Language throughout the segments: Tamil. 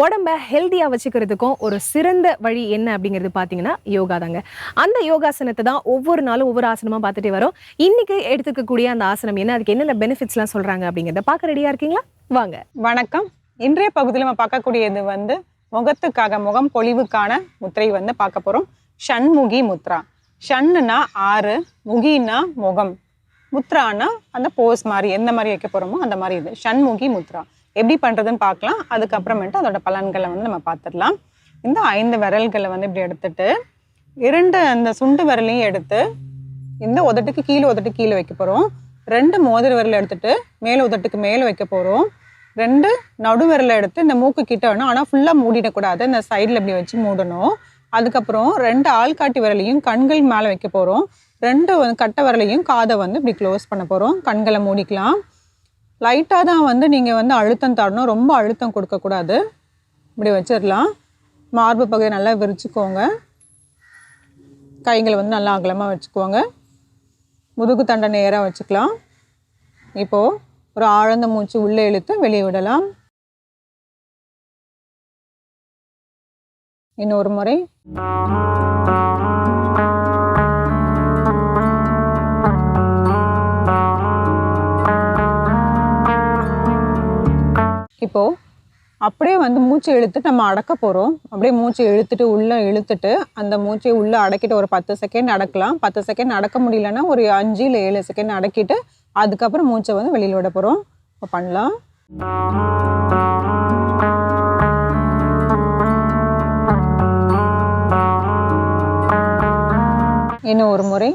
உடம்ப ஹெல்த்தியாக வச்சுக்கிறதுக்கும் ஒரு சிறந்த வழி என்ன அப்படிங்கிறது பார்த்தீங்கன்னா யோகா தாங்க. அந்த யோகாசனத்தை தான் ஒவ்வொரு நாளும் ஒவ்வொரு ஆசனமாக பார்த்துட்டே வரோம். இன்னைக்கு எடுத்துக்கக்கூடிய அந்த ஆசனம் என்ன? அதுக்கு என்னென்ன பெனிஃபிட்ஸ்லாம் சொல்கிறாங்க அப்படிங்கிறத பார்க்க ரெடியாக இருக்கீங்களா? வாங்க. வணக்கம். இன்றைய பகுதியில் நம்ம பார்க்கக்கூடியது வந்து முகத்துக்காக முகம் பொழிவுக்கான முத்திரை வந்து பார்க்க போகிறோம் ஷண்முகி முத்ரா. ஷண்ணுனா ஆறு முகினா முகம். முத்ரானா அந்த போஸ் மாதிரி எந்த மாதிரி வைக்க போகிறோமோ அந்த மாதிரி இது. ஷண்முகி முத்ரா. எப்படி பண்ணுறதுன்னு பார்க்கலாம். அதுக்கப்புறமேட்டு அதோட பலன்களை வந்து நம்ம பார்த்துடலாம். இந்த ஐந்து விரல்களை வந்து இப்படி எடுத்துட்டு இரண்டு அந்த சுண்டு விரலையும் எடுத்து இந்த உதட்டுக்கு கீழே உதட்டு கீழே வைக்க போகிறோம் ரெண்டு மோதிர விரல் எடுத்துட்டு மேலே உதட்டுக்கு மேலே வைக்க போகிறோம் ரெண்டு நடு விரலை எடுத்து இந்த மூக்கு கிட்ட வேணும். ஆனால் ஃபுல்லாக மூடிடக்கூடாது. இந்த சைடில் இப்படி வச்சு மூடணும். அதுக்கப்புறம் ரெண்டு ஆள்காட்டி விரலையும் கண்கள் மேலே வைக்க போகிறோம் ரெண்டு கட்டை விரலையும் காதை வந்து இப்படி க்ளோஸ் பண்ண போகிறோம் கண்களை மூடிக்கலாம். லைட்டாக தான் வந்து நீங்கள் வந்து அழுத்தம் தரணும். ரொம்ப அழுத்தம் கொடுக்கக்கூடாது இப்படி வச்சிடலாம். மார்பு பகுதியை நல்லா விரிச்சுக்கோங்க. கைகளை வந்து நல்லா அகலமாக வச்சுக்கோங்க. முதுகு தண்டை நேராக வச்சுக்கலாம். இப்போது ஒரு ஆழ்ந்த மூச்சு உள்ளே இழுத்து வெளியே விடலாம். இன்னொரு முறை. இப்போ அப்படியே வந்து மூச்சு இழுத்து நம்ம அடக்க போகிறோம் அப்படியே மூச்சு இழுத்துட்டு உள்ளே இழுத்துட்டு அந்த மூச்சை உள்ளே அடக்கிட்டு ஒரு பத்து செகண்ட் அடக்கலாம் பத்து செகண்ட் அடக்க முடியலன்னா ஒரு அஞ்சு இல்லை ஏழு செகண்ட் அடக்கிட்டு அதுக்கப்புறம் மூச்சை வந்து வெளியில் விட போகிறோம் இப்போ பண்ணலாம். இன்னும் ஒரு முறை.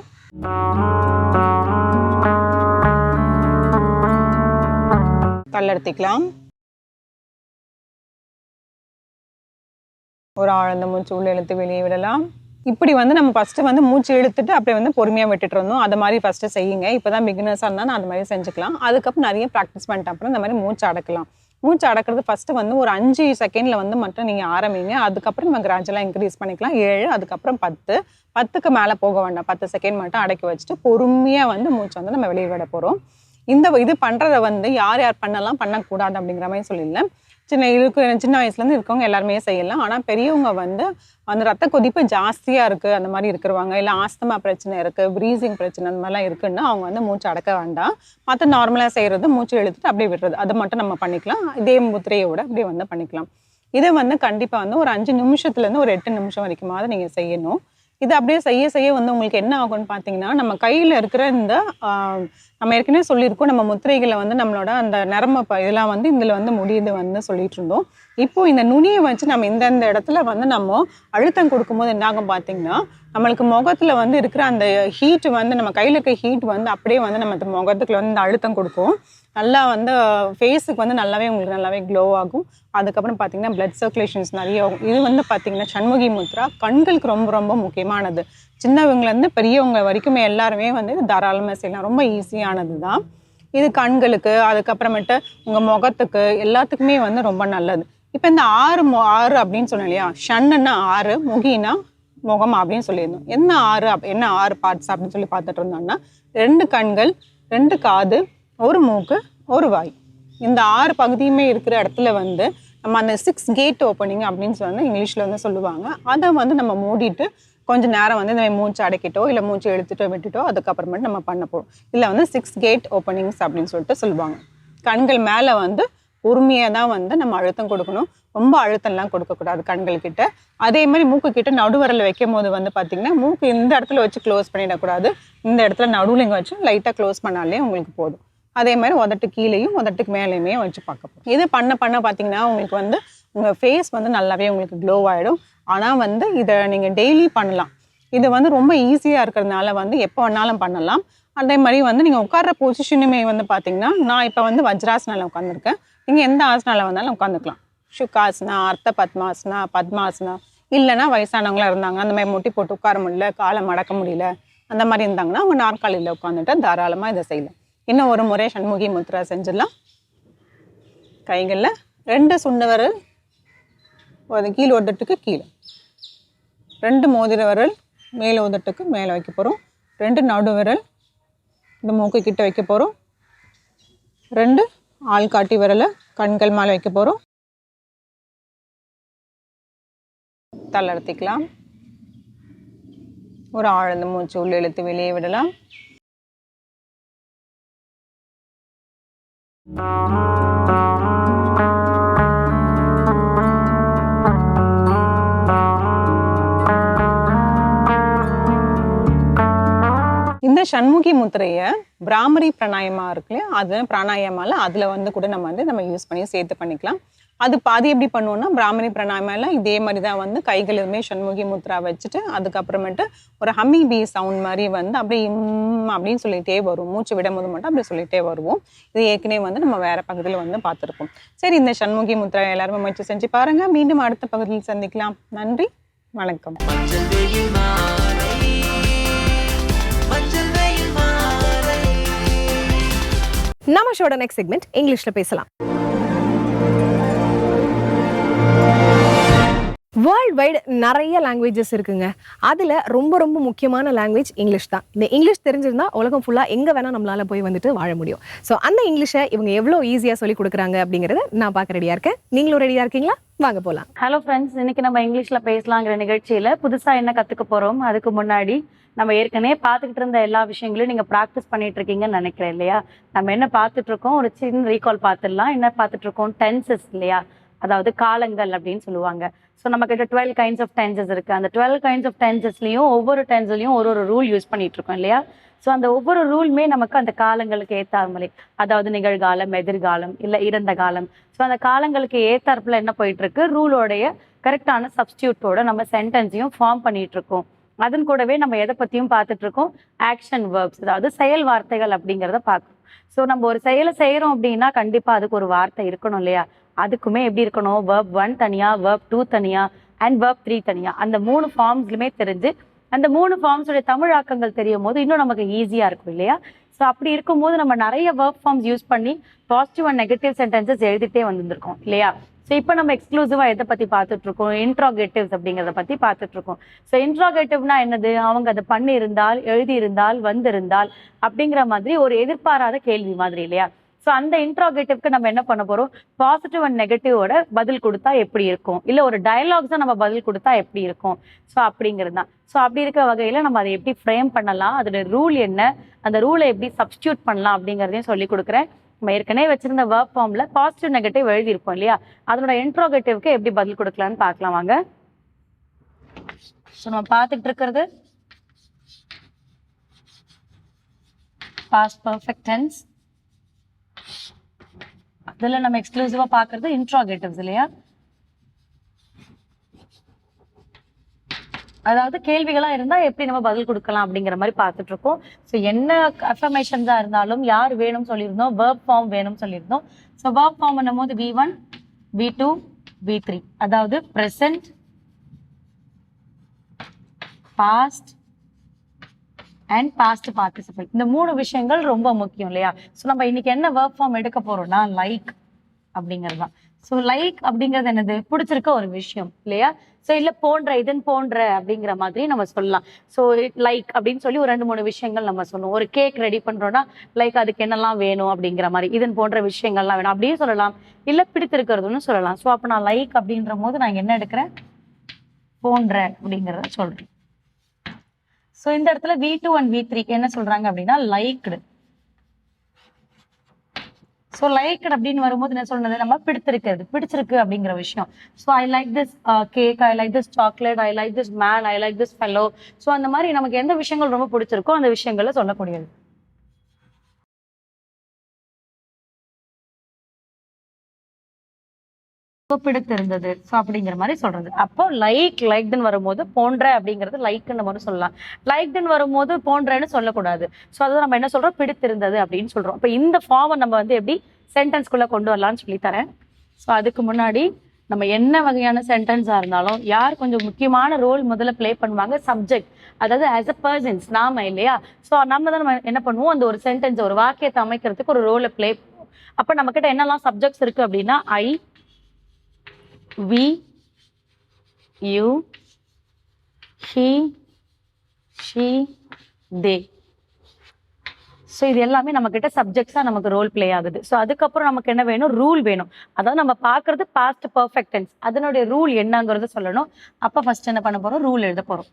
தள்ளெடுத்திக்கலாம். ஒரு ஆழ்ந்த மூச்சு உள்ள இழுத்து வெளியே விடலாம். இப்படி வந்து நம்ம ஃபஸ்ட்டு வந்து மூச்சு இழுத்துட்டு அப்படியே வந்து பொறுமையாக விட்டுட்டு இருந்தோம். அது மாதிரி ஃபஸ்ட்டு செய்யுங்க. இப்போ தான் பிகினர்ஸாக இருந்தால் நான் அது மாதிரி செஞ்சுக்கலாம். அதுக்கப்புறம் நிறைய ப்ராக்டிஸ் பண்ணிட்ட அப்புறம் இந்த மாதிரி மூச்சு அடக்கலாம். மூச்சு அடக்கிறது ஃபஸ்ட்டு வந்து ஒரு அஞ்சு செகண்டில் வந்து மட்டும் நீங்கள் ஆரம்பிங்க. அதுக்கப்புறம் நம்ம கிராஜுவலாக இன்க்ரீஸ் பண்ணிக்கலாம். ஏழு அதுக்கப்புறம் பத்து. பத்துக்கு மேலே போக வேண்டாம். பத்து செகண்ட் மட்டும் அடக்கி வச்சுட்டு பொறுமையாக வந்து மூச்சை வந்து நம்ம வெளியே விட போகிறோம் இந்த இது பண்ணுறத வந்து யார் யார் பண்ணலாம் பண்ணக்கூடாது அப்படிங்கிற மாதிரி சொல்லிடல சின்ன இருக்கு சின்ன வயசுலேருந்து இருக்கவங்க எல்லாருமே செய்யலாம். ஆனால் பெரியவங்க வந்து அந்த ரத்த கொதிப்பு ஜாஸ்தியாக இருக்குது அந்த மாதிரி இருக்கிறவங்க. இல்லை ஆஸ்தமா பிரச்சனை இருக்குது ப்ரீசிங் பிரச்சனை அந்த மாதிரிலாம் இருக்குன்னா அவங்க வந்து மூச்சு அடக்க வேண்டாம். மற்ற நார்மலாக செய்கிறது மூச்சு இழுத்துட்டு அப்படியே விடுறது. அதை மட்டும் நம்ம பண்ணிக்கலாம். இதே முத்திரையோட அப்படியே வந்து பண்ணிக்கலாம். இதை வந்து கண்டிப்பாக வந்து ஒரு அஞ்சு நிமிஷத்துலேருந்து ஒரு எட்டு நிமிஷம் வரைக்குமாவது நீங்கள் செய்யணும். இது அப்படியே செய்ய செய்ய வந்து உங்களுக்கு என்ன ஆகும்னு பார்த்தீங்கன்னா நம்ம கையில் இருக்கிற இந்த நம்ம ஏற்கனவே சொல்லியிருக்கோம் நம்ம முத்திரைகளை வந்து நம்மளோட அந்த நரம்ப ப- இதெல்லாம் வந்து இதில் வந்து முடியுது வந்து சொல்லிட்டு இருந்தோம். இப்போ இந்த நுனியை வச்சு நம்ம இந்தந்த இடத்துல வந்து நம்ம அழுத்தம் கொடுக்கும்போது என்னாகும் பார்த்தீங்கன்னா நம்மளுக்கு முகத்தில் வந்து இருக்கிற அந்த ஹீட் வந்து நம்ம கையில் இருக்க ஹீட் வந்து அப்படியே வந்து நம்ம முகத்துக்குள்ள வந்து இந்த அழுத்தம் கொடுக்கும். நல்லா வந்து ஃபேஸுக்கு வந்து நல்லாவே உங்களுக்கு நல்லாவே க்ளோ ஆகும். அதுக்கப்புறம் பார்த்தீங்கன்னா பிளட் சர்க்குலேஷன்ஸ் நிறைய ஆகும். இது வந்து பார்த்தீங்கன்னா சண்முகி முத்ரா கண்களுக்கு ரொம்ப ரொம்ப முக்கியமானது. சின்னவங்கலேருந்து பெரியவங்க வரைக்குமே எல்லாருமே வந்து இது தாராளமாக செய்யலாம். ரொம்ப ஈஸியானது தான். இது கண்களுக்கு அதுக்கப்புறமேட்டு உங்கள் முகத்துக்கு எல்லாத்துக்குமே வந்து ரொம்ப நல்லது. இப்போ இந்த ஆறு மு ஆறு அப்படின்னு சொன்னேன் இல்லையா? ஷன்னுன்னா ஆறு முகினா முகம் அப்படின்னு சொல்லியிருந்தோம். என்ன ஆறு அப் என்ன ஆறு பார்ட்ஸ் அப்படின்னு சொல்லி பார்த்துட்டு இருந்தோம்னா ரெண்டு கண்கள் ரெண்டு காது ஒரு மூக்கு ஒரு வாய். இந்த ஆறு பகுதியுமே இருக்கிற இடத்துல வந்து நம்ம அந்த சிக்ஸ் கேட் ஓப்பனிங் அப்படின்னு சொல்லி இங்கிலீஷில் வந்து சொல்லுவாங்க. அதை வந்து நம்ம மூடிட்டு கொஞ்சம் நேரம் வந்து இந்த மாதிரி மூச்சு அடக்கிட்டோ இல்லை மூச்சு இழுத்துட்டோ விட்டுட்டோ அதுக்கப்புறமேட்டு நம்ம பண்ண போகிறோம் இதில் வந்து சிக்ஸ் கேட் ஓப்பனிங்ஸ் அப்படின்னு சொல்லிட்டு சொல்லுவாங்க. கண்கள் மேலே வந்து பொறுமையாக தான் வந்து நம்ம அழுத்தம் கொடுக்கணும். ரொம்ப அழுத்தம்லாம் கொடுக்கக்கூடாது கண்கள்கிட்ட. அதே மாதிரி மூக்கு கிட்ட நடுவரில் வைக்கும் போது வந்து பார்த்தீங்கன்னா மூக்கு இந்த இடத்துல வச்சு க்ளோஸ் பண்ணிடக்கூடாது. இந்த இடத்துல நடுவில் இங்கே வச்சு லைட்டாக க்ளோஸ் பண்ணாலே உங்களுக்கு போதும். அதே மாதிரி உதட்டு கீழேயும் உதட்டுக்கு மேலேயுமே வச்சு பார்க்க போகிறோம் இது பண்ண பண்ண பார்த்தீங்கன்னா உங்களுக்கு வந்து உங்கள் ஃபேஸ் வந்து நல்லாவே உங்களுக்கு க்ளோ ஆகிடும் ஆனால் வந்து இதை நீங்கள் டெய்லி பண்ணலாம். இது வந்து ரொம்ப ஈஸியாக இருக்கிறதுனால வந்து எப்போ வேணாலும் பண்ணலாம். அதே மாதிரி வந்து நீங்கள் உட்கார்ற பொசிஷனுமே வந்து பார்த்தீங்கன்னா நான் இப்போ வந்து வஜ்ராசனில் உட்காந்துருக்கேன் நீங்கள் எந்த ஆசனாவில் வந்தாலும் உட்காந்துக்கலாம். சுகாசனா அர்த்த பத்மாசனா பத்மாசனா இல்லைன்னா வயசானவங்களாக இருந்தாங்க அந்த மாதிரி முட்டி போட்டு உட்கார முடியல காலை மடக்க முடியல அந்த மாதிரி இருந்தாங்கன்னா அவங்க நாற்காலியில் உட்காந்துட்டு தாராளமாக இதை செய்யலாம். இன்னும் ஒரு முறை சண்முகி முத்ரா செஞ்சிடலாம். கைகளில் ரெண்டு சுண்ண விரல் ஒரு கீழ் உதட்டுக்கு கீழே. ரெண்டு மோதிர விரல் மேலே உதட்டுக்கு மேலே வைக்க போகிறோம் ரெண்டு நடு விரல் இந்த மூக்கு கிட்ட வைக்க போகிறோம் ரெண்டு ஆள் காட்டி விரலை கண்கள் மேலே வைக்க போகிறோம் தளர்த்திக்கலாம். ஒரு ஆழ்ந்த மூச்சு உள்ள இழுத்து வெளியே விடலாம். இந்த சண்முகி முத்திரையை பிராமரி பிராணாயமா இருக்கு இல்லையா? அது பிராணாயமால அதுல வந்து கூட நம்ம வந்து நம்ம யூஸ் பண்ணி சேர்த்து பண்ணிக்கலாம். அது பாதி எப்படி பண்ணுவோம்னா பிராமரி பிராணாயமால இதே மாதிரி தான் வந்து கைகள் எதுவுமே சண்முகி முத்ரா வச்சுட்டு அதுக்கப்புறமேட்டு ஒரு ஹம்மி பீ சவுண்ட் மாதிரி வந்து அப்படியே இம் அப்படின்னு சொல்லிட்டே வரும். மூச்சு விடும் போது மட்டும் அப்படி சொல்லிட்டே வருவோம். இது ஏற்கனவே வந்து நம்ம வேற பகுதியில் வந்து பார்த்துருப்போம். சரி இந்த சண்முகி முத்ரா எல்லாருமே முயற்சி செஞ்சு பாருங்க. மீண்டும் அடுத்த பகுதியில் சந்திக்கலாம். நன்றி. வணக்கம். நம்ம ஷோட நெக்ஸ்ட் செக்மெண்ட் இங்கிலீஷ்ல பேசலாம். வேர்ல்ட் வைடு நிறைய லாங்குவேஜஸ் இருக்குங்க. அதில் ரொம்ப ரொம்ப முக்கியமான லாங்குவேஜ் இங்கிலீஷ் தான். இந்த இங்கிலீஷ் தெரிஞ்சிருந்தா உலகம் ஃபுல்லாக எங்கே வேணால் நம்மளால போய் வந்துட்டு வாழ முடியும். ஸோ அந்த இங்கிலீஷை இவங்க எவ்வளோ ஈஸியாக சொல்லி கொடுக்குறாங்க அப்படிங்கிறத நான் பார்க்க ரெடியாக இருக்கேன். நீங்களும் ரெடியாக இருக்கீங்களா? வாங்க போகலாம் ஹலோ ஃப்ரெண்ட்ஸ் இன்னைக்கு நம்ம இங்கிலீஷில் பேசலாங்கிற நிகழ்ச்சியில் புதுசாக என்ன கற்றுக்க போகிறோம் அதுக்கு முன்னாடி நம்ம ஏற்கனவே பார்த்துக்கிட்டு இருந்த எல்லா விஷயங்களையும் நீங்கள் ப்ராக்டிஸ் பண்ணிட்டு இருக்கீங்கன்னு நினைக்கிறேன் இல்லையா? நம்ம என்ன பார்த்துட்டு இருக்கோம்? ஒரு சின்ன ரீகால் பார்த்துடலாம். என்ன பார்த்துட்டு இருக்கோம்? டென்சஸ் இல்லையா? அதாவது காலங்கள் அப்படின்னு சொல்லுவாங்க. ஸோ நம்ம கிட்ட டுவெல் கைண்ட்ஸ் ஆஃப் டென்சஸ் இருக்கு. அந்த டுவெல் கைண்ட்ஸ் ஆஃப் டென்சஸ்லையும் ஒவ்வொரு டென்ஸ்லையும் ஒரு ஒரு ரூல் யூஸ் பண்ணிட்டு இருக்கோம் இல்லையா? ஸோ அந்த ஒவ்வொரு ரூலுமே நமக்கு அந்த காலங்களுக்கு ஏத்தாமலே அதாவது நிகழ்காலம் எதிர்காலம் இல்லை இறந்த காலம். ஸோ அந்த காலங்களுக்கு ஏத்தாப்புல என்ன போயிட்டு இருக்கு? ரூலோடைய கரெக்டான சப்ஸ்டியூட்டோட நம்ம சென்டென்ஸையும் ஃபார்ம் பண்ணிட்டு இருக்கோம். அதன் கூடவே நம்ம எதை பற்றியும் பார்த்துட்டு இருக்கோம் ஆக்ஷன் வேர்ப்ஸ் அதாவது செயல் வார்த்தைகள் அப்படிங்கிறத பார்க்கணும் ஸோ நம்ம ஒரு செயலை செய்கிறோம் அப்படின்னா கண்டிப்பாக அதுக்கு ஒரு வார்த்தை இருக்கணும் இல்லையா? அதுக்குமே எப்படி இருக்கணும்? வேர்ப் ஒன் தனியாக வேர்ப் டூ தனியாக அண்ட் வேர்ப் த்ரீ தனியாக அந்த மூணு ஃபார்ம்ஸ்லுமே தெரிஞ்சு அந்த மூணு ஃபார்ம்ஸோட தமிழாக்கங்கள் தெரியும் போது இன்னும் நமக்கு ஈஸியாக இருக்கும் இல்லையா? ஸோ அப்படி இருக்கும்போது நம்ம நிறைய ஒர்க் ஃபார்ம்ஸ் யூஸ் பண்ணி பாசிட்டிவ் அண்ட் நெகட்டிவ் சென்டென்சஸ் எழுதிட்டே வந்திருக்கோம் இல்லையா? ஸோ இப்போ நம்ம எக்ஸ்க்ளூசிவாக எதை பற்றி பார்த்துட்டு இருக்கோம் இன்ட்ராகேட்டிவ்ஸ் அப்படிங்கிறத பற்றி பார்த்துட்டு இருக்கோம் ஸோ இன்ட்ராகேட்டிவ்னா என்னது? அவங்க அதை பண்ணியிருந்தால் எழுதியிருந்தால் வந்திருந்தால் அப்படிங்கிற மாதிரி ஒரு எதிர்பாராத கேள்வி மாதிரி இல்லையா? ஸோ அந்த இன்ட்ராகேட்டிவ்க்கு நம்ம என்ன பண்ண போகிறோம் பாசிட்டிவ் அண்ட் நெகட்டிவோட பதில் கொடுத்தா எப்படி இருக்கும்? இல்லை ஒரு டயலாக்ஸாக நம்ம பதில் கொடுத்தா எப்படி இருக்கும்? ஸோ அப்படிங்கிறது தான். ஸோ அப்படி இருக்கிற வகையில் நம்ம அதை எப்படி ஃப்ரேம் பண்ணலாம்? அதோட ரூல் என்ன? அந்த ரூலை எப்படி சப்ஸ்டியூட் பண்ணலாம் அப்படிங்கிறதையும் சொல்லி கொடுக்குறேன். நம்ம ஏற்கனவே வச்சிருந்த வேர்க் ஃபார்ம்ல பாசிட்டிவ் நெகட்டிவ் எழுதியிருப்போம் இல்லையா? அதனோட இன்ட்ரோகேட்டிவ்க்கு எப்படி பதில் கொடுக்கலாம்னு பார்க்கலாம் வாங்க. ஸோ நம்ம பார்த்துட்டு இருக்கிறது. பாஸ்ட் பர்ஃபெக்ட் டென்ஸ் அதில் நம்ம எக்ஸ்க்ளூசிவாக பார்க்கறது இன்ட்ராகேட்டிவ்ஸ் இல்லையா? அதாவது கேள்விகளா இருந்தா எப்படி நம்ம பதில் கொடுக்கலாம் அப்படிங்கிற மாதிரி பார்த்துட்டு இருக்கோம். ஸோ என்ன அஃபர்மேஷன்ஸாக இருந்தாலும் யார் வேணும்னு சொல்லியிருந்தோம்? வேர்ப் ஃபார்ம் வேணும்னு சொல்லியிருந்தோம். ஸோ வேர்ப் ஃபார்ம் பண்ணும்போது V one V two V three அதாவது present past and past participle இந்த மூணு விஷயங்கள் ரொம்ப முக்கியம் இல்லையா? ஸோ நம்ம இன்னைக்கு என்ன ஒர்க் ஃபார்ம் எடுக்க போறோம்னா லைக் அப்படிங்கிறது தான். ஸோ லைக் அப்படிங்கிறது என்னது? பிடிச்சிருக்க ஒரு விஷயம் இல்லையா? ஸோ இல்லை போன்ற இதன் போன்ற அப்படிங்கிற மாதிரி நம்ம சொல்லலாம். ஸோ லைக் அப்படின்னு சொல்லி ஒரு ரெண்டு மூணு விஷயங்கள் நம்ம சொல்லுவோம் ஒரு கேக் ரெடி பண்ணுறோன்னா லைக் அதுக்கு என்னெல்லாம் வேணும் அப்படிங்கிற மாதிரி இதன் போன்ற விஷயங்கள்லாம் வேணும். அப்படியே சொல்லலாம். இல்லை பிடித்திருக்கிறதுன்னு சொல்லலாம். ஸோ அப்போ நான் லைக் அப்படின்ற போது நான் என்ன எடுக்கிறேன்? போன்ற அப்படிங்கிறத சொல்கிறேன் ஸோ இந்த இடத்துல V two and V three என்ன சொல்கிறாங்க அப்படின்னா லைக்டு ஸோ லைக் அப்படின்னு வரும்போது என்ன சொல்றது நம்ம பிடித்திருக்கிறது பிடிச்சிருக்கு அப்படிங்கிற விஷயம். So I like this cake I like this chocolate I like this man I like this fellow so அந்த மாதிரி நமக்கு எந்த விஷயங்கள் ரொம்ப பிடிச்சிருக்கோ அந்த விஷயங்களை சொல்லக்கூடியது. பிடித்திருந்தது ஸோ அப்படிங்கிற மாதிரி சொல்றது. அப்போ லைக் லைக்டுன்னு வரும்போது போன்ற அப்படிங்கிறது லைக்னு மாதிரி சொல்லலாம். லைக்டுன்னு வரும்போது போன்றன்னு சொல்லக்கூடாது. ஸோ அதை நம்ம என்ன சொல்றோம்? பிடித்திருந்தது அப்படின்னு சொல்றோம். அப்போ இந்த ஃபார்மை நம்ம வந்து எப்படி சென்டென்ஸ்குள்ளே கொண்டு வரலாம்னு சொல்லி தரேன். ஸோ அதுக்கு முன்னாடி நம்ம என்ன வகையான சென்டென்ஸாக இருந்தாலும் யார் கொஞ்சம் முக்கியமான ரோல் முதல்ல ப்ளே பண்ணுவாங்க? சப்ஜெக்ட் அதாவது ஆஸ் அ பர்சன்ஸ் நாம இல்லையா? ஸோ நம்ம தான் நம்ம என்ன பண்ணுவோம்? அந்த ஒரு சென்டென்ஸ் ஒரு வாக்கியத்தை அமைக்கிறதுக்கு ஒரு ரோலை ப்ளே பண்ணுவோம். அப்போ நம்மக்கிட்ட என்னெல்லாம் சப்ஜெக்ட்ஸ் இருக்குது அப்படின்னா I we you he she they so இது எல்லாமே நம்ம கிட்ட சப்ஜெக்ட்ஸாக நமக்கு ரோல் ப்ளே ஆகுது. ஸோ அதுக்கப்புறம் நமக்கு என்ன வேணும்? ரூல் வேணும். அதாவது நம்ம பார்க்கறது பாஸ்ட் பர்ஃபெக்டன்ஸ் அதனுடைய ரூல் என்னங்கிறத சொல்லணும். அப்போ ஃபர்ஸ்ட் என்ன பண்ண போறோம்? ரூல் எழுத போறோம்.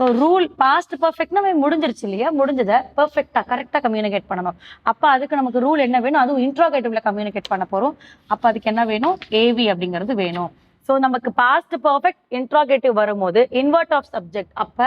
ஸோ ரூல் பாஸ்ட் பர்ஃபெக்ட்னா முடிஞ்சிருச்சு இல்லையா? முடிஞ்சதை பர்ஃபெக்டாக கரெக்டாக கம்யூனிகேட் பண்ணணும். அப்போ அதுக்கு நமக்கு ரூல் என்ன வேணும்? அதுவும் இன்ட்ரோகேட்டிவ்ல கம்யூனிகேட் பண்ண போறோம். அப்போ அதுக்கு என்ன வேணும்? ஏவி அப்படிங்கிறது வேணும். ஸோ நமக்கு பாஸ்ட் பர்ஃபெக்ட் இன்ட்ராகேட்டிவ் வரும்போது இன்வெர்ட் ஆஃப் சப்ஜெக்ட் அப்போ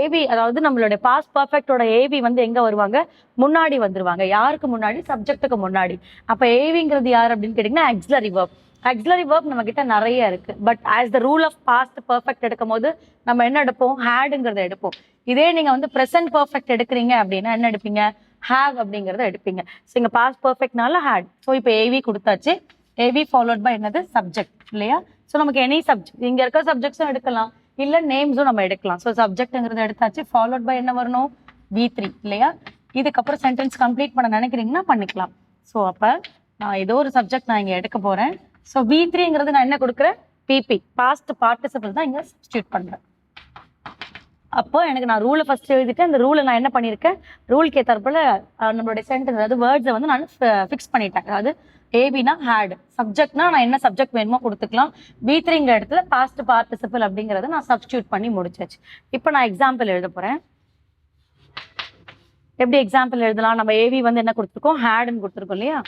ஏவி அதாவது நம்மளுடைய பாஸ்ட் பர்ஃபெக்டோட ஏவி வந்து எங்க வருவாங்க? முன்னாடி வந்துருவாங்க. யாருக்கு முன்னாடி? சப்ஜெக்ட்டுக்கு முன்னாடி. அப்போ ஏவிங்கிறது யார் அப்படின்னு கேட்டிங்கன்னா ஆக்சிலரி வேர்ப் ஆக்சிலரி ஒர்க் நம்ம கிட்ட நிறைய இருக்கு. But as the rule of past perfect எடுக்கும் போது நம்ம என்ன எடுப்போம்? ஹேடுங்கிறத எடுப்போம். இதே நீங்க வந்து ப்ரெசன்ட் பர்ஃபெக்ட் எடுக்கிறீங்க அப்படின்னா என்ன எடுப்பீங்க? ஹேவ் அப்படிங்கிறத எடுப்பீங்க. ஸோ இங்க பாஸ்ட் பர்ஃபெக்ட்னால ஹேட் ஸோ இப்போ ஏவி கொடுத்தாச்சு. ஏவி ஃபாலோட் பை என்னது? சப்ஜெக்ட் இல்லையா? ஸோ நமக்கு எனி சப்ஜெக்ட் இங்க இருக்க சப்ஜெக்ட்ஸும் எடுக்கலாம். இல்ல நேம்ஸும் நம்ம எடுக்கலாம். ஸோ சப்ஜெக்ட்ங்கிறத எடுத்தாச்சு. ஃபாலோட் பை என்ன வரணும்? வி த்ரீ இல்லையா? இதுக்கப்புறம் சென்டென்ஸ் கம்ப்ளீட் பண்ண நினைக்கிறீங்கன்னா பண்ணிக்கலாம். ஸோ அப்போ நான் ஏதோ ஒரு சப்ஜெக்ட் நான் இங்கே எடுக்க போகிறேன் ஸோ வி த்ரீங்கிறது நான் என்ன கொடுக்குறேன்? பிபி பாஸ்ட் பார்ட்டிசிபிள் தான் இங்க சப்ஸ்டியூட் பண்றேன். அப்போ எனக்கு நான் ரூலை ஃபர்ஸ்ட் எழுதிட்டு அந்த ரூலை நான் என்ன பண்ணியிருக்கேன்? ரூலுக்கு ஏற்றாப்புல நம்மளுடைய சென்டென்ஸ் அதாவது வேர்ட்ஸை வந்து நான் ஃபிக்ஸ் பண்ணிட்டேன். அதாவது ஏபினா ஹேட் சப்ஜெக்ட்னா நான் என்ன சப்ஜெக்ட் வேணுமோ கொடுத்துக்கலாம். பி த்ரீங்கிற இடத்துல பாஸ்ட் பார்ட்டிசிபிள் அப்படிங்கறத நான் சப்ஸ்டியூட் பண்ணி முடிச்சாச்சு. இப்போ நான் எக்ஸாம்பிள் எழுத போகிறேன் எப்படி எக்ஸாம்பிள் எழுதலாம்? நம்ம ஏவி வந்து என்ன கொடுத்துருக்கோம்? ஹேடுன்னு கொடுத்துருக்கோம் இல்லையா?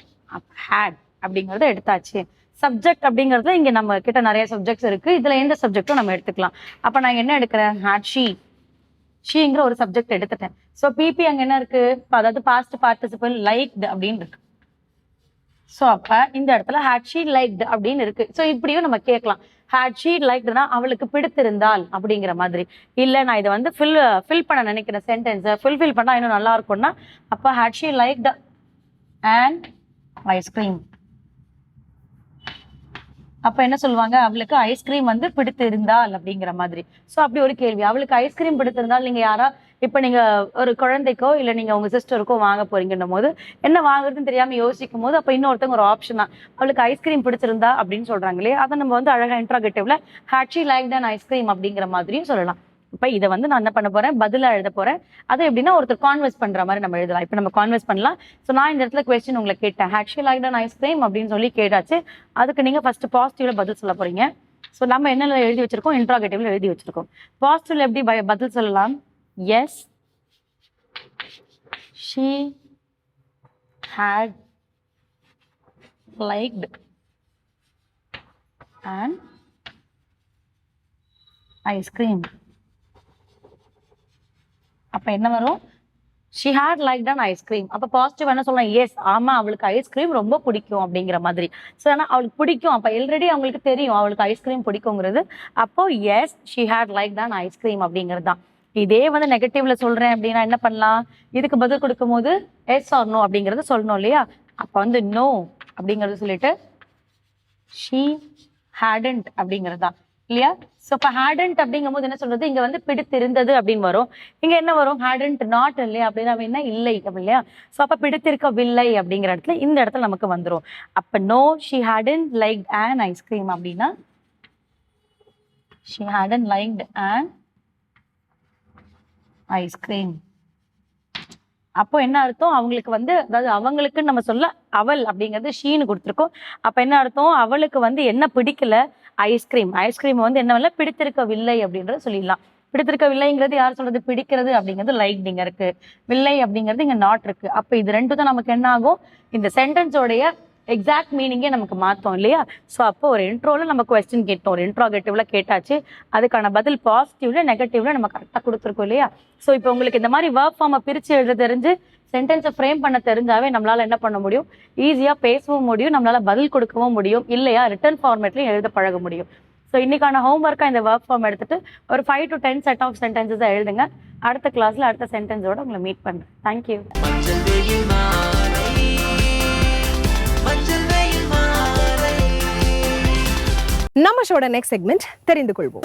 ஹேட் அப்படிங்கறத எடுத்தாச்சு. சப்ஜெக்ட் அப்படிங்கிறது இங்க நம்ம கிட்ட நிறைய சப்ஜெக்ட்ஸ் இருக்கு. இதுல எந்த சப்ஜெக்டும் நம்ம எடுத்துக்கலாம். அப்ப நான் என்ன எடுக்கிறேன்? ஹேட் ஷீ ஷீங்கிற ஒரு சப்ஜெக்ட் எடுத்துட்டேன். ஸோ பிபி அங்க என்ன இருக்கு? அதாவது பாஸ்ட் பார்ட்டிசிபிள் லைக்டு அப்படின்னு இருக்கு. ஸோ அப்ப இந்த இடத்துல ஹேட் ஷீ லைக்டு அப்படின்னு இருக்கு. ஸோ இப்படியும் நம்ம கேட்கலாம். ஹேட் ஷீ லைக்டுனா அவளுக்கு பிடித்திருந்தால் அப்படிங்கிற மாதிரி. இல்லை நான் இதை வந்து ஃபில் ஃபில் பண்ண நினைக்கிறேன் சென்டென்ஸை ஃபில்ஃபில் பண்ணால் இன்னும் நல்லா இருக்கும்னா அப்போ had she liked and ice cream அப்ப என்ன சொல்லுவாங்க? அவளுக்கு ஐஸ்கிரீம் வந்து பிடித்திருந்தால் அப்படிங்கிற மாதிரி. சோ அப்படி ஒரு கேள்வி. அவளுக்கு ஐஸ்கிரீம் பிடித்திருந்தால் நீங்க யாரா இப்ப நீங்க ஒரு குழந்தைக்கோ இல்ல நீங்க உங்க சிஸ்டருக்கோ வாங்க போறீங்கன்னும் போது என்ன வாங்குறதுன்னு தெரியாம யோசிக்கும் போது அப்ப இன்னொருத்தவங்க ஒரு ஆப்ஷன் தான். அவளுக்கு ஐஸ்கிரீம் பிடிச்சிருந்தா அப்படின்னு சொல்றாங்களே அதை நம்ம வந்து அழகா இன்ட்ராகேட்டிவ்ல had she like and ice cream அப்படிங்கிற மாதிரியும் சொல்லலாம். இப்போ இதை வந்து நான் என்ன பண்ண போறேன்? பதிலாக எழுத போறேன். அது எப்படின்னா ஒருத்தர் கான்வெர்ஸ் பண்ற மாதிரி நம்ம எழுதலாம். இப்போ நம்ம கான்வெர்ஸ் பண்ணலாம். ஸோ நான் இந்த இடத்துல கொஸ்டின் உங்களை கேட்டேன். ஹேட்ஷி லைக் ஐஸ்கிரீம் அப்படின்னு சொல்லி கேட்டாச்சு. அதுக்கு நீங்க ஃபர்ஸ்ட் பாசிட்டிவ்ல பதில் சொல்ல போறீங்க. ஸோ நம்ம என்னென்ன எழுதி வச்சிருக்கோம்? இன்ட்ராகேட்டிவ்ல எழுதி வச்சிருக்கோம். பாசிட்டிவ்ல எப்படி பதில் சொல்லலாம்? Yes she had liked and ice cream அப்போ என்ன வரும்? She had liked ice cream அப்போ பாசிட்டிவ் என்ன சொல்லலாம் எஸ் ஆமாம் அவளுக்கு ஐஸ்கிரீம் ரொம்ப பிடிக்கும் அப்படிங்கிற மாதிரி. ஸோ ஏன்னா அவளுக்கு பிடிக்கும். அப்போ ஆல்ரெடி அவங்களுக்கு தெரியும் அவளுக்கு ஐஸ்கிரீம் பிடிக்குங்கிறது. அப்போ yes she had liked ice cream அப்படிங்கிறது தான். இதே வந்து நெகட்டிவ்ல சொல்றேன் அப்படின்னா என்ன பண்ணலாம்? இதுக்கு பதில் கொடுக்கும் போது எஸ் ஆர் நோ அப்படிங்கிறத சொல்லணும் இல்லையா? அப்போ வந்து நோ அப்படிங்கிறத சொல்லிட்டு ஷீ ஹேடன்ட் அப்படிங்கிறது தான். இல்லையா? ஸோ இப்போ ஹேடன்ட் அப்படிங்கும் போது என்ன சொல்றது? இங்க வந்து பிடித்திருந்தது அப்படின்னு வரும். இங்க என்ன வரும்? ஹேடன்ட் நாட் இல்லையா? அப்படின்னு அப்படின்னா என்ன? இல்லை அப்படி இல்லையா? ஸோ அப்போ பிடித்திருக்கவில்லை அப்படிங்கிற இடத்துல இந்த இடத்துல நமக்கு வந்துடும் அப்போ no she hadn't like an ice cream அப்படின்னா she hadn't liked an ice cream அப்போ என்ன அர்த்தம்? அவங்களுக்கு வந்து அதாவது அவங்களுக்குன்னு நம்ம சொல்ல அவள் அப்படிங்கிறது ஷீன்னு கொடுத்துருக்கோம். அப்போ என்ன அர்த்தம்? அவளுக்கு வந்து என்ன பிடிக்கல? ஐஸ்கிரீம் ஐஸ்கிரீம் வந்து என்ன பிடித்திருக்கவில்லை அப்படின்றத சொல்லிடலாம். பிடித்திருக்கவில்லைங்கிறது யார் சொல்றது? பிடிக்கிறது அப்படிங்கிறது லைக் இங்க இருக்கு. வில்லை அப்படிங்கிறது இங்க நாட் இருக்கு. அப்ப இது ரெண்டு தான் நமக்கு என்ன ஆகும் இந்த சென்டென்ஸோடைய எக்ஸாக்ட் மீனிங்கே நமக்கு மாத்தோம் இல்லையா? ஸோ அப்போ ஒரு இன்ட்ரோல நம்ம கொஸ்டின் கேட்டோம். ஒரு இன்ட்ரோகேட்டிவ்ல கேட்டாச்சு. அதுக்கான பதில் பாசிட்டிவ்ல நெகட்டிவ்ல நம்ம கரெக்டாக கொடுத்துருக்கோம் இல்லையா? ஸோ இப்போ உங்களுக்கு இந்த மாதிரி ஒர்க் ஃபார்மை பிரிச்சு எழுத தெரிஞ்சு சென்டென்ஸை ஃப்ரேம் பண்ண தெரிஞ்சாவே நம்மளால என்ன பண்ண முடியும்? ஈஸியா பேசவும் முடியும் நம்மளால பதில் கொடுக்கவும் முடியும் இல்லையா? ரிட்டர்ன் ஃபார்மேட்லையும் எழுத பழக முடியும். ஸோ இன்னைக்கான ஹோம்ஒர்க்காக இந்த ஒர்க் ஃபார்ம் எடுத்துட்டு ஒரு five to ten set of sentences எழுதுங்க. அடுத்த கிளாஸ்ல அடுத்த சென்டென்ஸோட உங்களை மீட் பண்றேன். தேங்க்யூ நம்ம ஷோட நெக்ஸ்ட் செக்மெண்ட் தெரிந்து கொள்வோம்.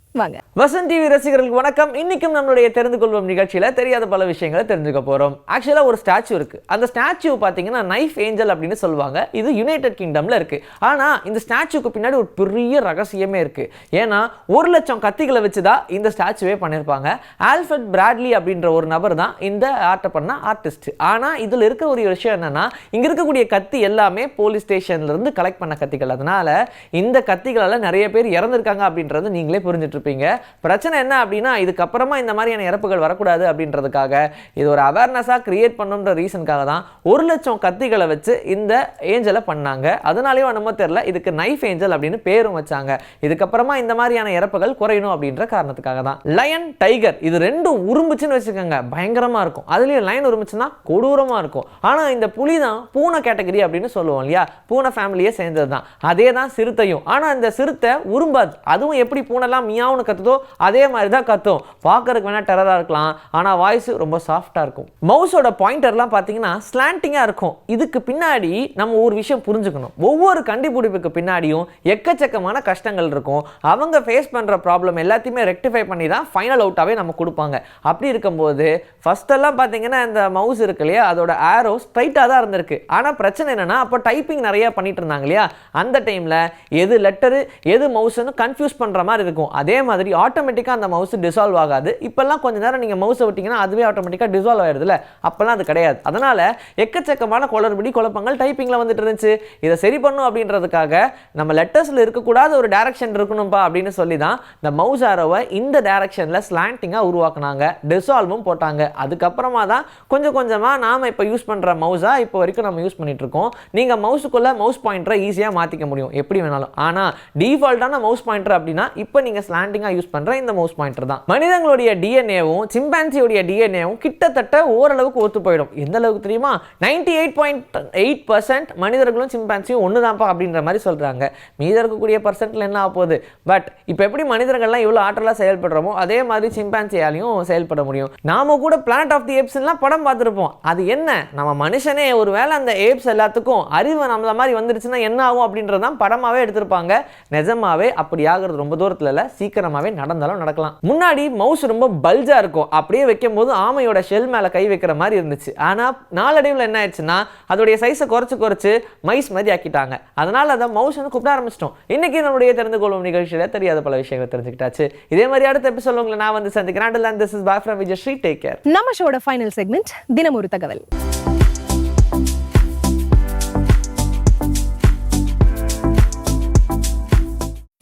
வாங்க. வசந்த் டிவி ரசிகர்களுக்கு வணக்கம். இன்னைக்கும் நம்மளுடைய தெரிந்து கொள்வோம் நிகழ்ச்சியில் தெரியாத பல விஷயங்களை தெரிஞ்சுக்க போகிறோம் ஆக்சுவலாக ஒரு ஸ்டாச்சு இருக்கு. அந்த ஸ்டாச்சு பார்த்தீங்கன்னா நைஃப் ஏஞ்சல் அப்படின்னு சொல்லுவாங்க. இது யுனைடெட் கிங்டமில் இருக்கு. ஆனால் இந்த ஸ்டாச்சுக்கு பின்னாடி ஒரு பெரிய ரகசியமே இருக்கு. ஏன்னா ஒரு லட்சம் கத்திகளை வச்சு தான் இந்த ஸ்டாச்சுவே பண்ணியிருப்பாங்க ஆல்ஃபர்ட் பிராட்லி அப்படின்ற ஒரு நபர் தான் இந்த ஆர்ட்டை பண்ண ஆர்டிஸ்ட் ஆனால் இதில் இருக்க ஒரு விஷயம் என்னன்னா இங்கே இருக்கக்கூடிய கத்தி எல்லாமே போலீஸ் ஸ்டேஷன்லேருந்து கலெக்ட் பண்ண கத்திகள். அதனால இந்த கத்திகளால் நிறைய பேர் இறந்துருக்காங்க அப்படின்றது நீங்களே புரிஞ்சுட்டு இருப்பீங்க பிரச்சனை என்ன அப்படின்னா இதுக்கப்புறமா இந்த மாதிரியான இறப்புகள் வரக்கூடாது அப்படின்றதுக்காக இது ஒரு அவேர்னஸாக கிரியேட் பண்ணுன்ற ரீசனுக்காக தான் ஒரு லட்சம் கத்திகளை வச்சு இந்த ஏஞ்சலை பண்ணாங்க. அதனாலேயும் என்னமோ தெரியல இதுக்கு நைஃப் ஏஞ்சல் அப்படின்னு பேரும் வச்சாங்க. இதுக்கப்புறமா இந்த மாதிரியான இறப்புகள் குறையணும் அப்படின்ற காரணத்துக்காக தான். லயன் டைகர் இது ரெண்டும் உரும்புச்சுன்னு வச்சுக்கோங்க. பயங்கரமா இருக்கும். அதுலயும் லயன் உரும்புச்சுன்னா கொடூரமா இருக்கும். ஆனா இந்த புலி தான் பூனை கேட்டகரி அப்படின்னு சொல்லுவோம் இல்லையா? பூனை ஃபேமிலியே சேர்ந்தது தான் அதே தான் சிறுத்தையும். ஆனா இந்த சிறுத்தை உரும்பாது. அதுவும் எப்படி பூனைலாம் ஒன்று கத்துதோ அதே மாதிரி தான் கத்தும். பார்க்கறதுக்கு வேணால் டெரராக இருக்கலாம். ஆனால் வாய்ஸ் ரொம்ப சாஃப்டாக இருக்கும். மவுஸோட பாயிண்டர்லாம் பார்த்தீங்கன்னா ஸ்லாண்டிங்காக இருக்கும். இதுக்கு பின்னாடி நம்ம ஒரு விஷயம் புரிஞ்சுக்கணும். ஒவ்வொரு கண்டுபிடிப்புக்கு பின்னாடியும் எக்கச்சக்கமான கஷ்டங்கள் இருக்கும். அவங்க ஃபேஸ் பண்ணுற ப்ராப்ளம் எல்லாத்தையுமே ரெக்டிஃபை பண்ணி தான் ஃபைனல் அவுட்டாகவே நம்ம கொடுப்பாங்க. அப்படி இருக்கும்போது ஃபர்ஸ்ட் எல்லாம் பார்த்தீங்கன்னா இந்த மவுஸ் இருக்கு இல்லையா? அதோட ஆரோ ஸ்ட்ரைட்டாக தான் இருந்திருக்கு. ஆனால் பிரச்சனை என்னென்னா அப்போ டைப்பிங் நிறையா பண்ணிட்டு இருந்தாங்க இல்லையா? அந்த டைமில் எது லெட்டரு எது மவுஸ்னு கன்ஃபியூஸ் பண்ணுற மாதிரி இருக்கும். அதே மாதிரி ஆட்டோமேட்டிக்காக அந்த மவுஸ் டிசால்வ் ஆகாது. இப்போல்லாம் கொஞ்ச நேரம் நீங்கள் மவுஸை விட்டிங்கன்னா அதுவே ஆட்டோமேட்டிக்காக டிசால்வ் ஆயிடுதுல அப்போல்லாம் அது கிடையாது. அதனால் எக்கச்சக்கமான குளறுபடி குழப்பங்கள் டைப்பிங்கில் வந்துட்டு இருந்துச்சு. இதை சரி பண்ணும் அப்படின்றதுக்காக நம்ம லெட்டர்ஸில் இருக்கக்கூடாத ஒரு டேரக்ஷன் இருக்கணும்ப்பா அப்படின்னு சொல்லி தான் இந்த மவுஸ் ஆரோவை இந்த டேரக்ஷனில் ஸ்லாண்டிங்காக உருவாக்குனாங்க. டிசால்வும் போட்டாங்க. அதுக்கப்புறமா தான் கொஞ்சம் கொஞ்சமாக நாம் இப்போ யூஸ் பண்ணுற மவுஸாக இப்போ வரைக்கும் நம்ம யூஸ் பண்ணிகிட்ருக்கோம் நீங்கள் மவுஸுக்குள்ளே மவுஸ் பாயிண்டரை ஈஸியாக மாற்றிக்க முடியும். எப்படி வேணாலும். ஆனால் டிஃபால்ட்டான மவுஸ் பாயிண்டர் அப்படின்னா இப்போ நீங்கள் ஸ்லாண்ட் ஸ்லாண்டிங்காக யூஸ் பண்ணுற இந்த மவுஸ் பாயிண்டர் தான். மனிதங்களுடைய டிஎன்ஏவும் சிம்பான்சியோடைய டிஎன்ஏவும் கிட்டத்தட்ட ஓரளவுக்கு ஒத்து போயிடும். எந்த அளவுக்கு தெரியுமா? Ninety eight point eight percent மனிதர்களும் சிம்பான்சியும் ஒன்று தான்ப்பா அப்படின்ற மாதிரி சொல்கிறாங்க மீத இருக்கக்கூடிய பர்சன்ட்ல என்ன ஆக போகுது? பட் இப்போ எப்படி மனிதர்கள்லாம் இவ்வளோ ஆற்றலாக செயல்படுறோமோ அதே மாதிரி சிம்பான்சியாலையும் செயல்பட முடியும். நாம கூட பிளானட் ஆஃப் தி ஏப்ஸ்லாம் படம் பார்த்துருப்போம். அது என்ன? நம்ம மனுஷனே ஒரு வேளை அந்த ஏப்ஸ் எல்லாத்துக்கும் அறிவு நம்மள மாதிரி வந்துருச்சுன்னா என்ன ஆகும் அப்படின்றது தான் படமாவே எடுத்திருப்பாங்க. நிஜமாவே அப்படி ஆகிறது ரொம்ப தூரத்தில் இல்லை சீக்கிரம் சீக்கிரமாவே நடந்தாலும் நடக்கலாம். முன்னாடி மவுஸ் ரொம்ப பல்ஜா இருக்கும். அப்படியே வைக்கும் போது ஆமையோட ஷெல் மேல கை வைக்கிற மாதிரி இருந்துச்சு. ஆனா நாளடைவில் என்ன ஆயிடுச்சுன்னா அதோடைய சைஸை குறைச்சு குறைச்சு மைஸ் மாதிரி ஆக்கிட்டாங்க. அதனால அதை மவுஸ் வந்து கூப்பிட ஆரம்பிச்சிட்டோம். இன்னைக்கு நம்முடைய தெரிந்து கொள்ளும் நிகழ்ச்சியில தெரியாத பல விஷயங்களை தெரிஞ்சுக்கிட்டாச்சு. இதே மாதிரி அடுத்த எபிசோட் உங்களை நான் வந்து சந்திக்கிறேன். This is bye from Vijay Sri take care நம்ம ஷோட ஃபைனல் செக்மெண்ட் தினம் ஒரு தகவல்.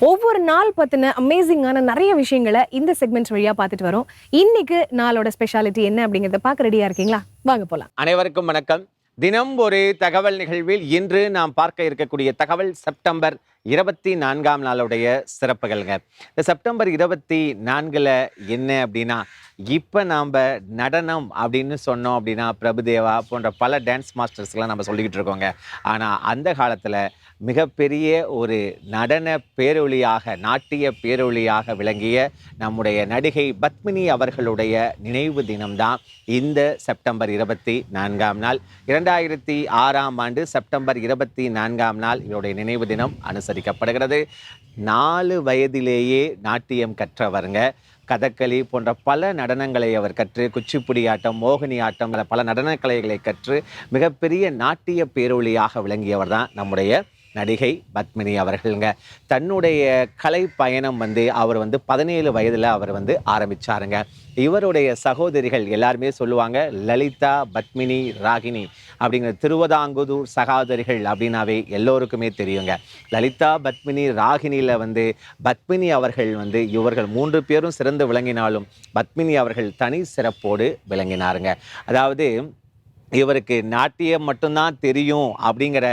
ஒவ்வொரு நாள் பார்த்தின அமேசிங்கான நிறைய விஷயங்களை இந்த செக்மெண்ட் வழியாக பார்த்துட்டு வரோம். இன்னைக்கு நாளோட ஸ்பெஷாலிட்டி என்ன அப்படிங்கிறத பார்க்க ரெடியாக இருக்கீங்களா? வாங்க போகலாம் அனைவருக்கும் வணக்கம். தினம் ஒரு தகவல் நிகழ்வில் இன்று நாம் பார்க்க இருக்கக்கூடிய தகவல் செப்டம்பர் இருபத்தி நான்காம் நாளுடைய சிறப்புகள்ங்க. இந்த செப்டம்பர் இருபத்தி நான்கில் என்ன அப்படின்னா இப்போ நாம் நடனம் அப்படின்னு சொன்னோம் அப்படின்னா பிரபுதேவா போன்ற பல டான்ஸ் மாஸ்டர்ஸ்லாம் நம்ம சொல்லிக்கிட்டு இருக்கோங்க. ஆனால் அந்த காலத்தில் மிகப்பெரிய ஒரு நடன பேரொழியாக நாட்டிய பேரொழியாக விளங்கிய நம்முடைய நடிகை பத்மினி அவர்களுடைய நினைவு தினம்தான் இந்த செப்டம்பர் இருபத்தி நான்காம் நாள். இரண்டாயிரத்தி ஆறாம் ஆண்டு செப்டம்பர் இருபத்தி நான்காம் நாள் இவருடைய நினைவு தினம் அனுசரிக்கப்படுகிறது. நாலு வயதிலேயே நாட்டியம் கற்றவருங்க. கதகளி போன்ற பல நடனங்களை அவர் கற்று குச்சிப்புடி ஆட்டம் மோகினி ஆட்டம் பல நடனக்கலைகளை கற்று மிகப்பெரிய நாட்டிய பேரொழியாக விளங்கியவர் தான் நம்முடைய நடிகை பத்மினி அவர்களுங்க. தன்னுடைய கலை பயணம் வந்து அவர் வந்து பதினேழு வயதில் அவர் வந்து ஆரம்பிச்சாருங்க. இவருடைய சகோதரிகள் எல்லாருமே சொல்லுவாங்க லலிதா பத்மினி ராகினி அப்படிங்கிற திருவதாங்குதூர் சகோதரிகள் அப்படின்னாவே எல்லோருக்குமே தெரியுங்க. லலிதா பத்மினி ராகினியில் வந்து பத்மினி அவர்கள் வந்து இவர்கள் மூன்று பேரும் சிறந்து விளங்கினாலும் பத்மினி அவர்கள் தனி சிறப்போடு விளங்கினாருங்க. அதாவது இவருக்கு நாட்டியம் மட்டும்தான் தெரியும் அப்படிங்கிற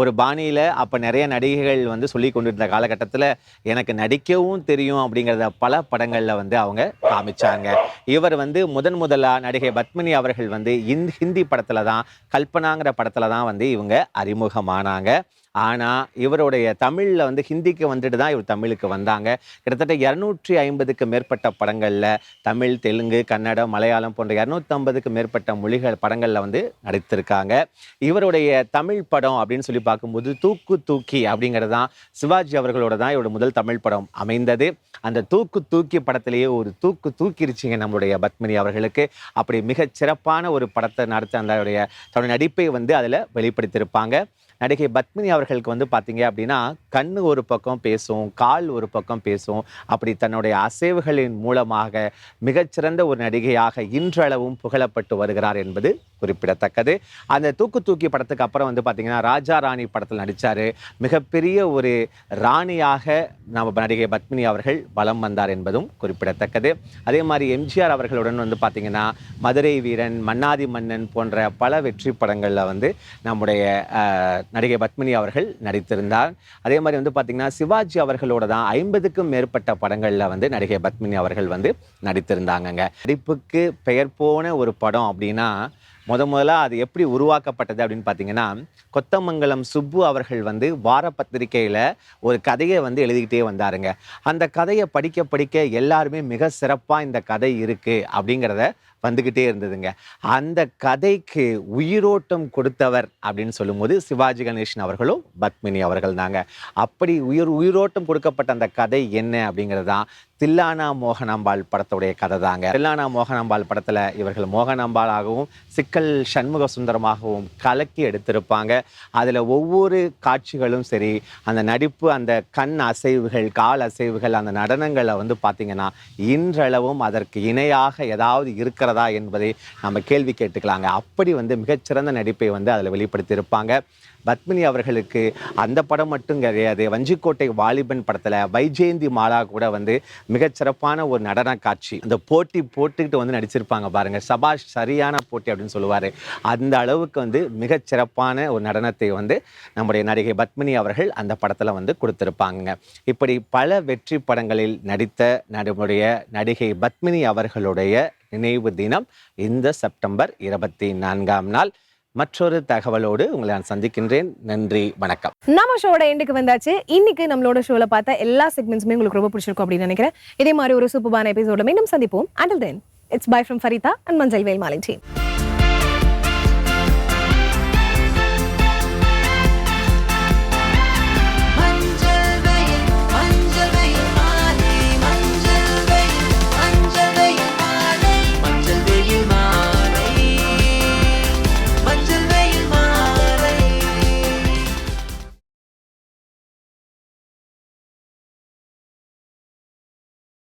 ஒரு பாணியில் அப்போ நிறைய நடிகைகள் வந்து சொல்லி கொண்டிருந்த காலகட்டத்தில் எனக்கு நடிக்கவும் தெரியும் அப்படிங்கிறத பல படங்களில் வந்து அவங்க காமிச்சாங்க. இவர் வந்து முதன் முதலாக நடிகை பத்மினி அவர்கள் வந்து இந்தி ஹிந்தி படத்தில் தான் கல்பனாங்கிற படத்தில் தான் வந்து இவங்க அறிமுகமானாங்க. ஆனால் இவருடைய தமிழில் வந்து ஹிந்திக்கு வந்துட்டு தான் இவர் தமிழுக்கு வந்தாங்க. கிட்டத்தட்ட இரநூற்றி ஐம்பதுக்கு மேற்பட்ட படங்களில் தமிழ் தெலுங்கு கன்னடம் மலையாளம் போன்ற இரநூத்தம்பதுக்கு மேற்பட்ட மொழிகள் படங்களில் வந்து நடித்திருக்காங்க. இவருடைய தமிழ் படம் அப்படின்னு சொல்லி பார்க்கும்போது தூக்கு தூக்கி அப்படிங்கிறது தான் சிவாஜி அவர்களோட தான் இவரோட முதல் தமிழ் படம் அமைந்தது. அந்த தூக்கு தூக்கி படத்திலேயே ஒரு தூக்கு தூக்கிருச்சிங்க நம்மளுடைய பத்மினி அவர்களுக்கு. அப்படி மிகச் சிறப்பான ஒரு படத்தை நடத்த அந்த தன்னுடைய நடிப்பை வந்து அதில் வெளிப்படுத்தியிருப்பாங்க. நடிகை பத்மினி அவர்களுக்கு வந்து பார்த்தீங்க அப்படின்னா கண்ணு ஒரு பக்கம் பேசும் கால் ஒரு பக்கம் பேசும். அப்படி தன்னுடைய அசைவுகளின் மூலமாக மிகச்சிறந்த ஒரு நடிகையாக இன்றளவும் புகழப்பட்டு வருகிறார் என்பது குறிப்பிடத்தக்கது. அந்த தூக்கு தூக்கி படத்துக்கு அப்புறம் வந்து பார்த்தீங்கன்னா ராஜா ராணி படத்தில் நடித்தார் மிகப்பெரிய ஒரு ராணியாக நம்ம நடிகை பத்மினி அவர்கள் வலம் வந்தார் என்பதும் குறிப்பிடத்தக்கது. அதே மாதிரி எம்ஜிஆர் அவர்களுடன் வந்து பார்த்தீங்கன்னா மதுரை வீரன் மன்னாதி மன்னன் போன்ற பல வெற்றி படங்களில் வந்து நம்முடைய நடிகை பத்மினி அவர்கள் நடித்திருந்தார். அதே மாதிரி வந்து பார்த்திங்கன்னா சிவாஜி அவர்களோட தான் ஐம்பதுக்கும் மேற்பட்ட படங்களில் வந்து நடிகை பத்மினி அவர்கள் வந்து நடித்திருந்தாங்கங்க. நடிப்புக்கு பெயர் போன ஒரு படம் அப்படின்னா முத முதலாக அது எப்படி உருவாக்கப்பட்டது அப்படின்னு பார்த்தீங்கன்னா கொத்தமங்கலம் சுப்பு அவர்கள் வந்து வார பத்திரிகையில் ஒரு கதையை வந்து எழுதிக்கிட்டே வந்தாருங்க. அந்த கதையை படிக்க படிக்க எல்லாருமே மிக சிறப்பாக இந்த கதை இருக்குது அப்படிங்கிறத வந்துக்கிட்டே இருந்ததுங்க. அந்த கதைக்கு உயிரோட்டம் கொடுத்தவர் அப்படின்னு சொல்லும்போது சிவாஜி கணேசன் அவர்களும் பத்மினி அவர்கள் தாங்க. அப்படி உயிர் உயிரோட்டம் கொடுக்கப்பட்ட அந்த கதை என்ன அப்படிங்கிறது தான் தில்லானா மோகனாம்பாள் படத்துடைய கதை தாங்க. தில்லானா மோகனாம்பாள் படத்தில் இவர்கள் மோகனாம்பாளாகவும் சிக்கல் சண்முக சுந்தரமாகவும் கலக்கி எடுத்திருப்பாங்க. அதில் ஒவ்வொரு காட்சிகளும் சரி அந்த நடிப்பு அந்த கண் அசைவுகள் கால் அசைவுகள் அந்த நடனங்களை வந்து பார்த்திங்கன்னா இன்றளவும் அதற்கு இணையாக ஏதாவது இருக்கிற இருக்கிறதா என்பதை நம்ம கேள்வி கேட்டுக்கலாங்க. அப்படி வந்து மிகச்சிறந்த நடிப்பை வந்து அதில் வெளிப்படுத்தியிருப்பாங்க. பத்மினி அவர்களுக்கு அந்த படம் மட்டும் கிடையாது. வஞ்சிக்கோட்டை வாலிபன் படத்தில் வைஜெயந்தி மாலா கூட வந்து மிகச்சிறப்பான ஒரு நடன காட்சி. அந்த போட்டி போட்டுக்கிட்டு வந்து நடிச்சிருப்பாங்க பாருங்க. சபாஷ் சரியான போட்டி அப்படின்னு சொல்லுவார். அந்த அளவுக்கு வந்து மிகச்சிறப்பான ஒரு நடனத்தை வந்து நம்முடைய நடிகை பத்மினி அவர்கள் அந்த படத்தில் வந்து கொடுத்துருப்பாங்க இப்படி பல வெற்றி படங்களில் நடித்த நம்முடைய நடிகை பத்மினி அவர்களுடைய நினைவு தினம் இந்த செப்டம்பர் இருபத்தி நான்காம் நாள். மற்றொரு தகவலோடு உங்களை நான் சந்திக்கின்றேன். நன்றி வணக்கம். நம்ம ஷோட எண்டுக்கு வந்தாச்சு. இன்னைக்கு நம்மளோட ஷோல பார்த்த எல்லா செக்மெண்ட்ஸுமே உங்களுக்கு ரொம்ப பிடிச்சிருக்கும் அப்படின்னு நினைக்கிறேன். இதே மாதிரி ஒரு சூப்பரான எபிசோட மீண்டும் சந்திப்போம். Until then it's bye from Farida and மஞ்சள் வேல் மாலை டீம்